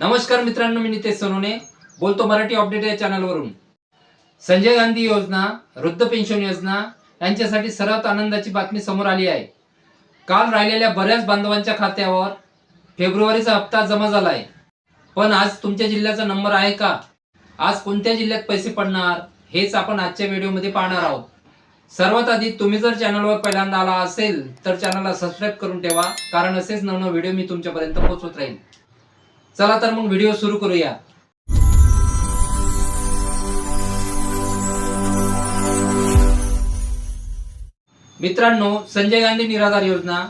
नमस्कार मित्रांनो मी नितेश सोनवणे बोलतो मराठी अपडेट या चॅनलवरून. संजय गांधी योजना वृद्ध पेन्शन योजना यांच्यासाठी सर्वात आनंदाची बातमी समोर आली आहे. काल राहिलेल्या बऱ्याच बांधवांच्या खात्यावर फेब्रुवारीचा हप्ता जमा झाला आहे पण आज तुमच्या जिल्ह्याचा नंबर आहे का? आज कोणत्या जिल्ह्यात पैसे पडणार हेच आपण आजच्या व्हिडिओमध्ये पाहणार आहोत. सर्वात आधी तुम्ही जर चॅनलवर पहिल्यांदा आला असेल तर चॅनलला सबस्क्राईब करून ठेवा कारण असेच नवनव व्हिडिओ मी तुमच्यापर्यंत पोहोचवत राहील चला तर मग व्हिडिओ सुरू करूया. मित्रांनो संजय गांधी निराधार योजना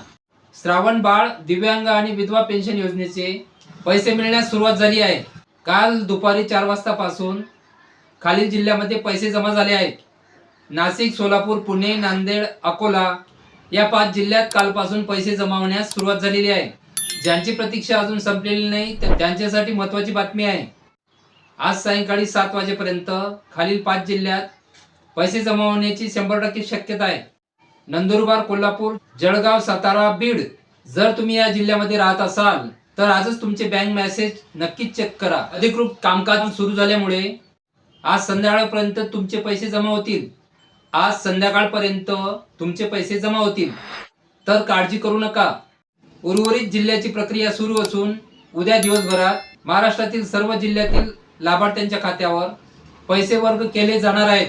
श्रावण बाळ दिव्यांग आणि विधवा पेन्शन योजनेचे पैसे मिळण्यास सुरुवात झाली आहे. काल दुपारी चार वाजतापासून खालील जिल्ह्यामध्ये पैसे जमा झाले आहेत. नाशिक सोलापूर पुणे नांदेड अकोला या पाच जिल्ह्यात कालपासून पैसे जमावण्यास सुरुवात झालेली आहे. ज्यांची प्रतीक्षा अजून संपलेली नाही तर त्यांच्यासाठी महत्वाची बातमी आहे. आज सायंकाळी सात वाजेपर्यंत खालील पाच जिल्ह्यात पैसे जमा होण्याची शंभर टक्के शक्यता आहे. नंदुरबार कोल्हापूर जळगाव सातारा बीड जर तुम्ही या जिल्ह्यामध्ये राहत असाल तर आजच तुमचे बँक मॅसेज नक्कीच चेक करा. अधिकृत कामकाज सुरू झाल्यामुळे आज संध्याकाळपर्यंत तुमचे पैसे जमा होतील. आज संध्याकाळपर्यंत तुमचे पैसे जमा होतील. तर काळजी करू नका. उर्वरित जिल्ह्याची प्रक्रिया सुरू असून उद्या दिवसभरात महाराष्ट्रातील सर्व जिल्ह्यातील लाभार्थ्यांच्या खात्यावर पैसे वर्ग केले जाणार आहेत.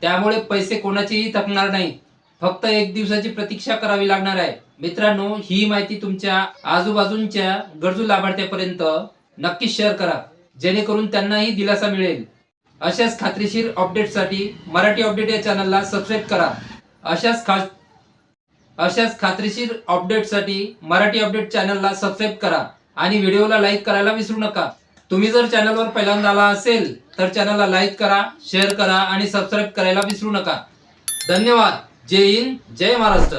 त्यामुळे पैसे कोणाचेही थकणार नाही. फक्त एक दिवसाची प्रतीक्षा करावी लागणार आहे. मित्रांनो ही माहिती तुमच्या आजूबाजूंच्या गरजू लाभार्थ्यापर्यंत नक्कीच शेअर करा. जेणेकरून त्यांनाही दिलासा मिळेल. अशाच खात्रीशीर अपडेटसाठी मराठी अपडेट या चॅनलला सबस्क्राईब करा. अशाच खास अशाच खात्रीशीर अपडेटसाठी मराठी अपडेट चॅनलला सबस्क्राईब करा आणि व्हिडिओला लाईक करायला विसरू नका. तुम्ही जर चॅनलवर पहिल्यांदा आला असेल तर चॅनलला लाईक करा शेअर करा आणि सबस्क्राईब करायला विसरू नका. धन्यवाद. जय हिंद जय महाराष्ट्र.